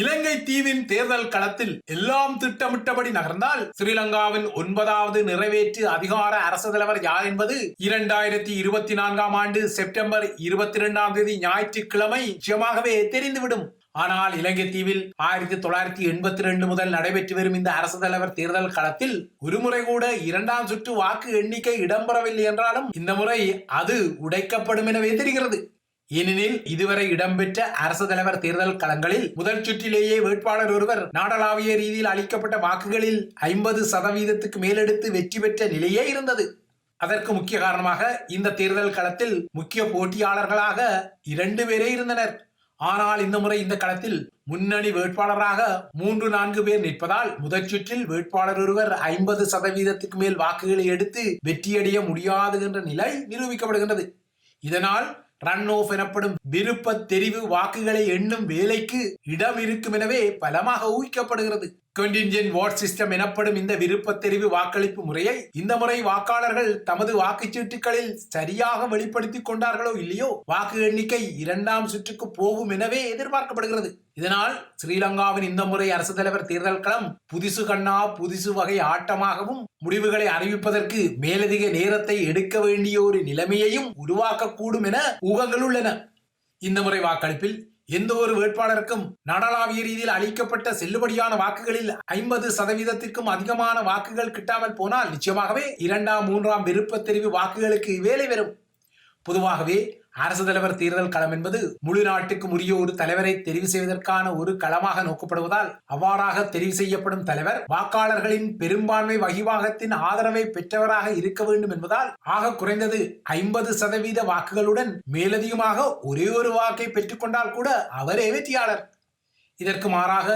இலங்கை தீவின் தேர்தல் களத்தில் எல்லாம் திட்டமிட்டபடி நகர்ந்தால் ஸ்ரீலங்காவின் ஒன்பதாவது நிறைவேற்று அதிகார அரசு தலைவர் யார் என்பது இரண்டாயிரத்தி இருபத்தி நான்காம் ஆண்டு செப்டம்பர் இருபத்தி இரண்டாம் தேதி ஞாயிற்றுக்கிழமை நிச்சயமாகவே தெரிந்துவிடும். ஆனால் இலங்கை தீவில் ஆயிரத்தி தொள்ளாயிரத்தி எண்பத்தி ரெண்டு முதல் நடைபெற்று வரும் இந்த அரசு தலைவர் தேர்தல் களத்தில் ஒருமுறை கூட இரண்டாம் சுற்று வாக்கு எண்ணிக்கை இடம்பெறவில்லை என்றாலும் இந்த முறை அது உடைக்கப்படும் எனவே தெரிகிறது. ஏனெனில் இதுவரை இடம்பெற்ற அரசு தலைவர் தேர்தல் களங்களில் முதல் சுற்றிலேயே வேட்பாளர் ஒருவர் நாடளாவிய ரீதியில் அளிக்கப்பட்ட வாக்குகளில் ஐம்பது சதவீதத்துக்கு மேலெடுத்து வெற்றி பெற்ற நிலையே இருந்தது. அதற்கு முக்கிய காரணமாக இந்த தேர்தல் களத்தில் முக்கிய போட்டியாளர்களாக இரண்டு பேரே இருந்தனர். ஆனால் இந்த முறை இந்த களத்தில் முன்னணி வேட்பாளராக மூன்று நான்கு பேர் நிற்பதால் முதற் சுற்றில் வேட்பாளர் ஒருவர் ஐம்பது சதவீதத்துக்கு மேல் வாக்குகளை எடுத்து வெற்றியடைய முடியாது என்ற நிலை நிரூபிக்கப்படுகின்றது. இதனால் ரன் ஆஃப் எனப்படும் விருப்ப தெரிவு வாக்குகளை எண்ணும் வேலைக்கு இடம் இருக்கும் எனவே பலமாக ஊகிக்கப்படுகிறது. கண்டின்ஜென்ட் வார்ட் சிஸ்டம் எனப்படும் இந்த விருப்ப தெரிவு வாக்களிப்பு முறையை இந்த முறை வாக்காளர்கள் தமது வாக்குச்சீட்டுகளில் சரியாக வெளிப்படுத்திக் கொண்டார்களோ இல்லையோ வாக்கு எண்ணிக்கை இரண்டாம் சுற்றுக்கு போகும் எனவே எதிர்பார்க்கப்படுகிறது. இதனால் ஸ்ரீலங்காவின் இந்த முறை அரசு தலைவர் தேர்தல் களம் புதிசு கண்ணா புதிசு வகை ஆட்டமாகவும் முடிவுகளை அறிவிப்பதற்கு மேலதிக நேரத்தை எடுக்க வேண்டிய ஒரு நிலைமையையும் உருவாக்கக்கூடும் என ஊகங்கள் உள்ளன. இந்த முறை வாக்களிப்பில் எந்த ஒரு வேட்பாளருக்கும் நாடளாவிய ரீதியில் அளிக்கப்பட்ட செல்லுபடியான வாக்குகளில் ஐம்பது சதவீதத்திற்கும் அதிகமான வாக்குகள் கிட்டாமல் போனால் நிச்சயமாகவே இரண்டாம் மூன்றாம் விருப்பத் தெரிவு வாக்குகளுக்கு வேலை வரும் பொதுவாகவே அரசு தலைவர் தேர்தல் களம் என்பது முழு நாட்டுக்கு உரிய ஒரு தலைவரை தெரிவு செய்வதற்கான ஒரு களமாக நோக்கப்படுவதால் அவ்வாறாக தெரிவு செய்யப்படும் தலைவர் வாக்காளர்களின் பெரும்பான்மை வகிவாகத்தின் ஆதரவை பெற்றவராக இருக்க வேண்டும் என்பதால் ஆக குறைந்தது ஐம்பது சதவீத வாக்குகளுடன் மேலதிகமாக ஒரே ஒரு வாக்கை பெற்றுக்கொண்டால் கூட அவரே வெற்றியாளர். இதற்கு மாறாக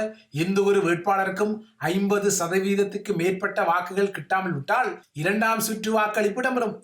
எந்த ஒரு வேட்பாளருக்கும் ஐம்பது சதவீதத்துக்கு மேற்பட்ட வாக்குகள் கிட்டாமல் விட்டால் இரண்டாம் சுற்று வாக்களிப்பு இடம்பெறும்.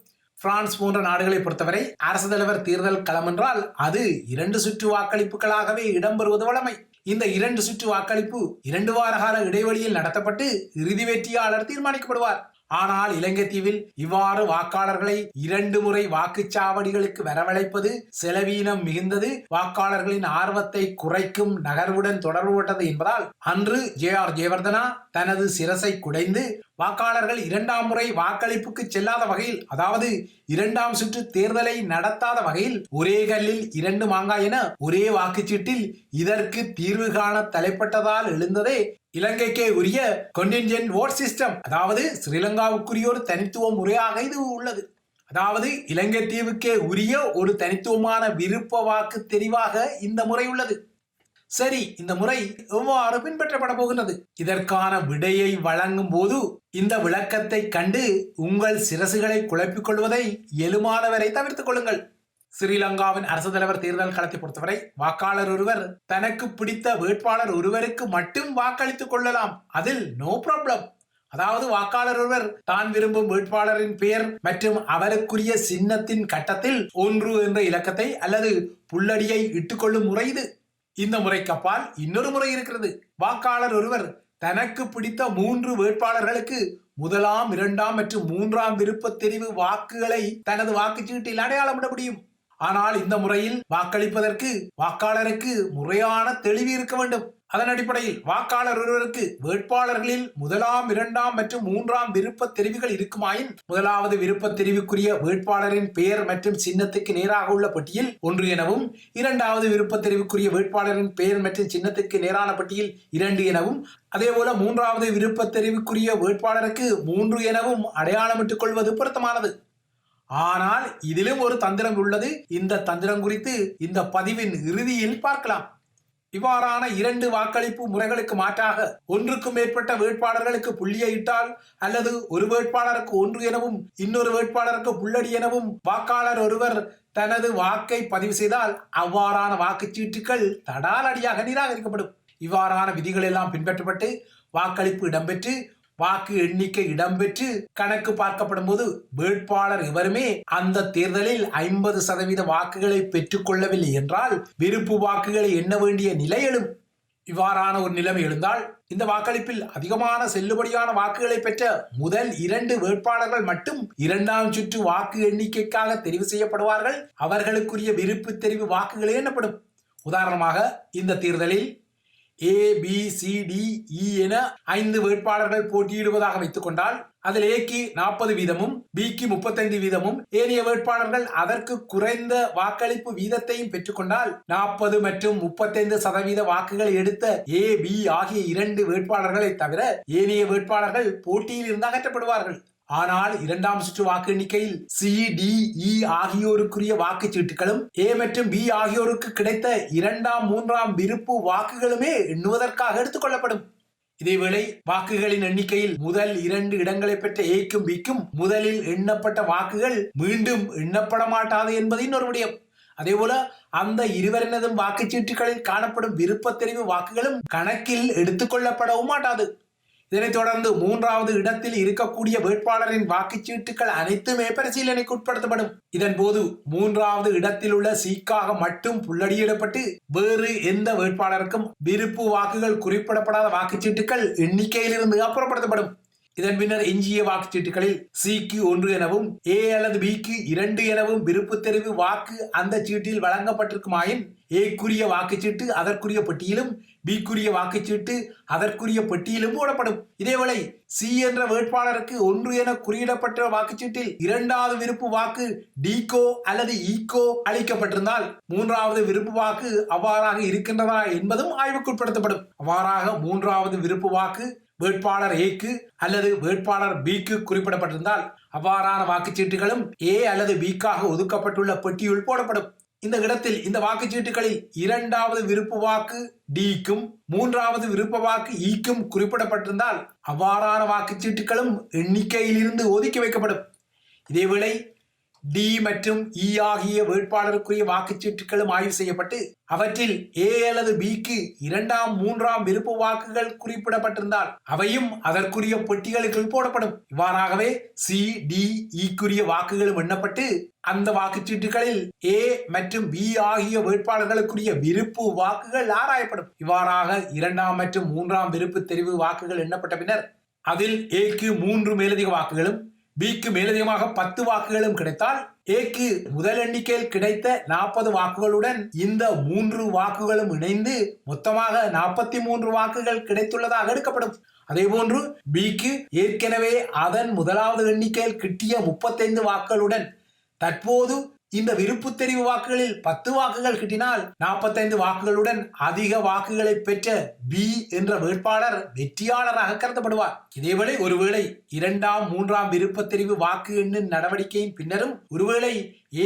பிரான்ஸ் போன்ற நாடுகளை பொறுத்தவரை அரசு தலைவர் தேர்தல் களம் என்றால் அது இரண்டு சுற்று வாக்களிப்புகளாகவே இடம்பெறுவது வழமை. இந்த இரண்டு சுற்று வாக்களிப்பு இரண்டு வார கால இடைவெளியில் நடத்தப்பட்டு இறுதி வெற்றியாளர் தீர்மானிக்கப்படுவார். ஆனால் இலங்கை தீவில் இவ்வாறு வாக்காளர்களை இரண்டு முறை வாக்குச்சாவடிகளுக்கு வரவழைப்பது செலவீனம் மிகுந்தது. வாக்காளர்களின் ஆர்வத்தை குறைக்கும் நகர்வுடன் தொடர்புபட்டது என்பதால் அன்று ஜே ஆர் ஜெயவர்தனா தனது சிரசை குடைந்து வாக்காளர்கள் இரண்டாம் முறை வாக்களிப்புக்கு செல்லாத வகையில் அதாவது இரண்டாம் சுற்று தேர்தலை நடத்தாத வகையில் ஒரே கல்லில் இரண்டு மாங்காய் என ஒரே வாக்குச்சீட்டில் இதற்கு தீர்வு காண தலைப்பட்டதால் எழுந்ததே இலங்கைக்கே உரிய கொண்டின்ஜென்ட் ஓட் சிஸ்டம் அதாவது ஸ்ரீலங்காவுக்குரிய ஒரு தனித்துவ முறையாக இது உள்ளது. அதாவது இலங்கை தீவுக்கே உரிய ஒரு தனித்துவமான விருப்ப வாக்கு தெரிவாக இந்த முறை உள்ளது. சரி இந்த முறை எவ்வாறு பின்பற்றப்பட போகின்றது? இதற்கான விடையை வழங்கும் போது இந்த விளக்கத்தை கண்டு உங்கள் சிரசுகளை குழப்பிக் கொள்வதை எழுமானவரை தவிர்த்துக் கொள்ளுங்கள். ஸ்ரீலங்காவின் அரசு தலைவர் தேர்தல் களத்தை பொறுத்தவரை வாக்காளர் ஒருவர் தனக்கு பிடித்த வேட்பாளர் ஒருவருக்கு மட்டும் வாக்களித்துக் கொள்ளலாம். அதில் நோ ப்ராப்ளம் அதாவது வாக்காளர் ஒருவர் தான் விரும்பும் வேட்பாளரின் பெயர் மற்றும் அவருக்குரிய சின்னத்தின் கட்டத்தில் ஒன்று என்ற இலக்கத்தை அல்லது புள்ளடியை இட்டுக்கொள்ளும் முறை இது. இந்த முறைக்கு அப்பால் இன்னொரு முறை இருக்கிறது. வாக்காளர் ஒருவர் தனக்கு பிடித்த மூன்று வேட்பாளர்களுக்கு முதலாம் இரண்டாம் மற்றும் மூன்றாம் விருப்ப தெரிவு வாக்குகளை தனது வாக்குச்சீட்டில் அடையாளமிட முடியும். ஆனால் இந்த முறையில் வாக்களிப்பதற்கு வாக்காளருக்கு முறையான தெளிவு இருக்க வேண்டும். அதன் அடிப்படையில் வாக்காளர் ஒருவருக்கு வேட்பாளர்களில் முதலாம் இரண்டாம் மற்றும் மூன்றாம் விருப்ப தெரிவுகள் இருக்குமாயின் முதலாவது விருப்ப தெரிவுக்குரிய வேட்பாளரின் பெயர் மற்றும் சின்னத்துக்கு நேராக உள்ள பட்டியல் ஒன்று எனவும் இரண்டாவது விருப்ப தெரிவுக்குரிய வேட்பாளரின் பெயர் மற்றும் சின்னத்துக்கு நேரான பட்டியல் இரண்டு எனவும் அதேபோல மூன்றாவது விருப்ப தெரிவுக்குரிய வேட்பாளருக்கு மூன்று எனவும் அடையாளமிட்டுக் கொள்வது பொருத்தமானது. ஆனால் இதிலும் ஒரு தந்திரம் உள்ளது. இந்த தந்திரம் குறித்து இந்த பதிவின் இறுதியில் பார்க்கலாம். இவ்வாறான இரண்டு வாக்களிப்பு முறைகளுக்கு மாற்றாக ஒன்றுக்கும் மேற்பட்ட வேட்பாளர்களுக்கு புள்ளியை இட்டால் அல்லது ஒரு வேட்பாளருக்கு ஒன்று எனவும் இன்னொரு வேட்பாளருக்கு புள்ளடி எனவும் வாக்காளர் ஒருவர் தனது வாக்கை பதிவு செய்தால் அவ்வாறான வாக்குச்சீட்டுகள் தடாலடியாக நிராகரிக்கப்படும். இவ்வாறான விதிகள் எல்லாம் பின்பற்றப்பட்டு வாக்களிப்பு இடம்பெற்று வாக்கு எண்ணிக்கை இடம்பெற்று கணக்கு பார்க்கப்படும் போது வேட்பாளர் எவருமே அந்த தேர்தலில் ஐம்பது சதவீத வாக்குகளை பெற்றுக்கொள்ளவில்லை என்றால் விருப்பு வாக்குகளை எண்ண வேண்டிய நிலை எழும் இவ்வாறான ஒரு நிலைமை எழுந்தால் இந்த வாக்களிப்பில் அதிகமான செல்லுபடியான வாக்குகளை பெற்ற முதல் இரண்டு வேட்பாளர்கள் மட்டும் இரண்டாம் சுற்று வாக்கு எண்ணிக்கைக்காக தெரிவு செய்யப்படுவார்கள். அவர்களுக்குரிய விருப்பு தெரிவு வாக்குகளே எண்ணப்படும். உதாரணமாக இந்த தேர்தலில் A B C D E என ஐந்து வேட்பாளர்கள் போட்டியிடுவதாக வைத்துக் கொண்டால் அதில் ஏக்கு நாற்பது வீதமும் பிக்கு முப்பத்தைந்து வீதமும் ஏனைய வேட்பாளர்கள் அதற்கு குறைந்த வாக்களிப்பு வீதத்தையும் பெற்றுக்கொண்டால் நாற்பது மற்றும் முப்பத்தைந்து சதவீத வாக்குகளை எடுத்த ஏ பி ஆகிய இரண்டு வேட்பாளர்களை தவிர ஏனைய வேட்பாளர்கள் போட்டியில் இருந்து அகற்றப்படுவார்கள். ஆனால் இரண்டாம் சுற்று வாக்கு எண்ணிக்கையில் சி டி இ ஆகியோருக்குரிய வாக்குச்சீட்டுகளும் ஏ மற்றும் பி ஆகியோருக்கு கிடைத்த இரண்டாம் மூன்றாம் விருப்பு வாக்குகளுமே எண்ணுவதற்காக எடுத்துக்கொள்ளப்படும். இதேவேளை வாக்குகளின் எண்ணிக்கையில் முதல் இரண்டு இடங்களை பெற்ற ஏக்கும் பிக்கும் முதலில் எண்ணப்பட்ட வாக்குகள் மீண்டும் எண்ணப்பட மாட்டாது என்பது இன்னொரு விடயம். அதேபோல அந்த இருவரினதும் வாக்குச்சீட்டுகளில் காணப்படும் விருப்பத் தெரிவு வாக்குகளும் கணக்கில் எடுத்துக்கொள்ளப்படவும் மாட்டாது. இதனைத் தொடர்ந்து மூன்றாவது இடத்தில் இருக்கக்கூடிய வேட்பாளரின் வாக்குச்சீட்டுகள் அனைத்துமே பரிசீலனைக்கு உட்படுத்தப்படும். இதன் போது மூன்றாவது இடத்தில் உள்ள சீக்காக மட்டும் புள்ளடியிடப்பட்டு வேறு எந்த வேட்பாளருக்கும் விருப்பு வாக்குகள் குறிப்பிடப்படாத வாக்குச்சீட்டுகள் எண்ணிக்கையிலிருந்து அப்புறப்படுத்தப்படும். இதன் பின்னர் எஞ்சிய வாக்குச்சீட்டுகளில் சிக்கு ஒன்று எனவும் ஏ அல்லது பிக்கு இரண்டு எனவும் விருப்பு தெரிவு வாக்கு அந்த சீட்டில் வழங்கப்பட்டிருக்குமாயின் ஏக்குரிய வாக்குச்சீட்டு அதற்குரிய பெட்டியிலும் பிக்குரிய வாக்குச்சீட்டு அதற்குரிய பெட்டியிலும் போடப்படும் இதேவேளை சி என்ற வேட்பாளருக்கு ஒன்று என குறியிடப்பட்ட வாக்குச்சீட்டில் இரண்டாவது விருப்பு வாக்கு டிகோ அல்லது e ஈகோ அளிக்கப்பட்டிருந்தால் மூன்றாவது விருப்பு வாக்கு அவ்வாறாக இருக்கின்றதா என்பதும் ஆய்வுக்குட்படுத்தப்படும். அவ்வாறாக மூன்றாவது விருப்பு வாக்கு வேட்பாளர் ஏக்கு அல்லது வேட்பாளர் பிக்கு குறிப்பிடப்பட்டிருந்தால் அவ்வாறான வாக்குச்சீட்டுகளும் ஏ அல்லது பிக்காக ஒதுக்கப்பட்டுள்ள பெட்டியுள் போடப்படும். இந்த இடத்தில் இந்த வாக்குச்சீட்டுகளில் இரண்டாவது விருப்பு வாக்கு டிக்கும் மூன்றாவது விருப்ப வாக்கு e ஈக்கும் குறிப்பிடப்பட்டிருந்தால் அவ்வாறான வாக்குச்சீட்டுகளும் எண்ணிக்கையிலிருந்து ஒதுக்கி வைக்கப்படும். இதேவேளை டி மற்றும் இ ஆகிய வேட்பாளருக்குரிய வாக்குச்சீட்டுகளும் ஆய்வு செய்யப்பட்டு அவற்றில் ஏ அல்லது பிக்கு இரண்டாம் மூன்றாம் விருப்பு வாக்குகள் குறிப்பிடப்பட்டிருந்தால் அவையும் அதற்குரிய பெட்டிகளுக்குள் போடப்படும். இவ்வாறாகவே சி டி இக்குரிய வாக்குகளும் எண்ணப்பட்டு அந்த வாக்குச்சீட்டுகளில் ஏ மற்றும் பி ஆகிய வேட்பாளர்களுக்குரிய விருப்பு வாக்குகள் ஆராயப்படும். இவ்வாறாக இரண்டாம் மற்றும் மூன்றாம் விருப்பு தெரிவு வாக்குகள் எண்ணப்பட்ட பின்னர் அதில் ஏக்கு மூன்று மேலதிக வாக்குகளும் பிக்கு மேலதிகமாக பத்து வாக்குகளும் கிடைத்தால் ஏக்கு முதல் எண்ணிக்கையில் கிடைத்த நாற்பது வாக்குகளுடன் இந்த மூன்று வாக்குகளும் இணைந்து மொத்தமாக நாற்பத்தி மூன்று வாக்குகள் கிடைத்துள்ளதாக எடுக்கப்படும். அதேபோன்று பிக்கு ஏற்கனவே அதன் முதலாவது எண்ணிக்கையில் கிட்டிய முப்பத்தைந்து வாக்குகளுடன் தற்போது இந்த விருப்பு தெரிவு வாக்குகளில் பத்து வாக்குகள் கிட்டினால் நாற்பத்தைந்து வாக்குகளுடன் அதிக வாக்குகளை பெற்ற பி என்ற வேட்பாளர் வெற்றியாளராக கருதப்படுவார். இதேவேளை ஒருவேளை இரண்டாம் மூன்றாம் விருப்ப தெரிவு வாக்கு எண்ணின் நடவடிக்கையின் பின்னரும் ஒருவேளை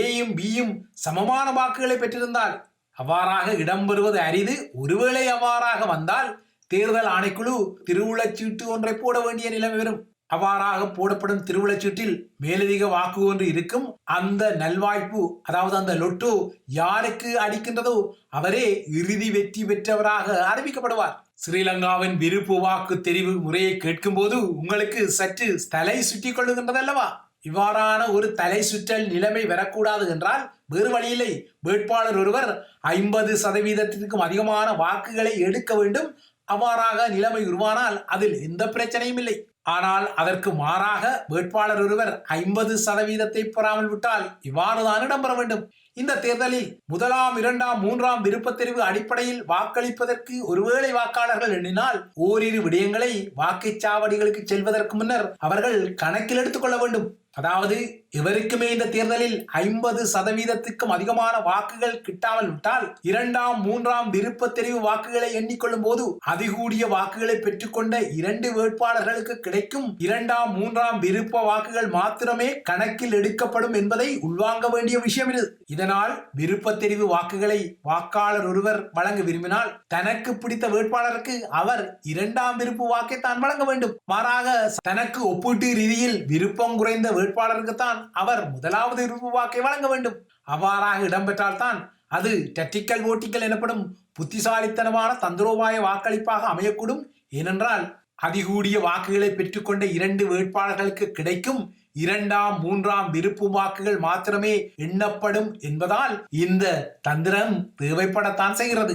ஏயும் பியும் சமமான வாக்குகளை பெற்றிருந்தால் அவ்வாறாக இடம்பெறுவது அரிது. ஒருவேளை அவ்வாறாக வந்தால் தேர்தல் ஆணைக்குழு திருவுளச்சீட்டு ஒன்றை போட வேண்டிய நிலைமை வரும். அவ்வாறாக போடப்படும் திருவிழச்சீட்டில் மேலதிக வாக்கு ஒன்று இருக்கும். அந்த நல்வாய்ப்பு அதாவது அந்த லொட்டு யாருக்கு அடிக்கின்றதோ அவரே இறுதி வெற்றி பெற்றவராக அறிவிக்கப்படுவார். ஸ்ரீலங்காவின் விருப்பு வாக்கு தெரிவு முறையை கேட்கும் போது உங்களுக்கு சற்று தலை சுற்றி கொள்ளுகின்றதல்லவா இவ்வாறான ஒரு தலை சுற்றல் நிலைமை வரக்கூடாது என்றால் வேறு வழியில்லை வேட்பாளர் ஒருவர் ஐம்பது சதவீதத்திற்கும் அதிகமான வாக்குகளை எடுக்க வேண்டும். அவ்வாறாக நிலைமை உருவானால் அதில் எந்த பிரச்சனையும் இல்லை. ஆனால் அதற்கு மாறாக வேட்பாளர் ஒருவர் ஐம்பது சதவீதத்தை பெறாமல் விட்டால் இவ்வாறுதான் இடம்பெற வேண்டும். இந்த தேர்தலில் முதலாம் இரண்டாம் மூன்றாம் விருப்பத் தெரிவு அடிப்படையில் வாக்களிப்பதற்கு ஒருவேளை வாக்காளர்கள் எண்ணினால் ஓரிரு விடயங்களை வாக்குச்சாவடிகளுக்கு செல்வதற்கு முன்னர் அவர்கள் கணக்கில் எடுத்துக்கொள்ள வேண்டும். அதாவது எவருக்குமே இந்த தேர்தலில் ஐம்பது சதவீதத்துக்கும் அதிகமான வாக்குகள் கிட்டாமல் விட்டால் இரண்டாம் மூன்றாம் விருப்ப தெரிவு வாக்குகளை எண்ணிக்கொள்ளும் போது அதிகூடிய வாக்குகளை பெற்றுக்கொண்ட இரண்டு வேட்பாளர்களுக்கு கிடைக்கும் இரண்டாம் மூன்றாம் விருப்ப வாக்குகள் மாத்திரமே கணக்கில் எடுக்கப்படும் என்பதை உள்வாங்க வேண்டிய விஷயம் இது. இதனால் விருப்ப தெரிவு வாக்குகளை வாக்காளர் ஒருவர் வழங்க விரும்பினால் தனக்கு பிடித்த வேட்பாளருக்கு அவர் இரண்டாம் விருப்பு வாக்கை தான் வழங்க வேண்டும். மாறாக தனக்கு ஒப்பீட்டு ரீதியில் விருப்பம் குறைந்த வேட்பாளருக்குத்தான் அவர் முதலாவது விருப்பு வாக்கை வழங்க வேண்டும். அவ்வாறாக இடம்பெற்றால் தான் அது டெக்டிக்கல் ஓட்டிக்கல் எனப்படும் புத்திசாலித்தனமான தந்திரோபாய வாக்களிப்பாக அமையக்கூடும். ஏனென்றால் அதிகூடிய வாக்குகளை பெற்றுக்கொண்ட இரண்டு வேட்பாளர்களுக்கு கிடைக்கும் இரண்டாம் மூன்றாம் விருப்பு வாக்குகள் மாத்திரமே எண்ணப்படும் என்பதால் இந்த தந்திரம் தேவைப்படத்தான் செய்கிறது.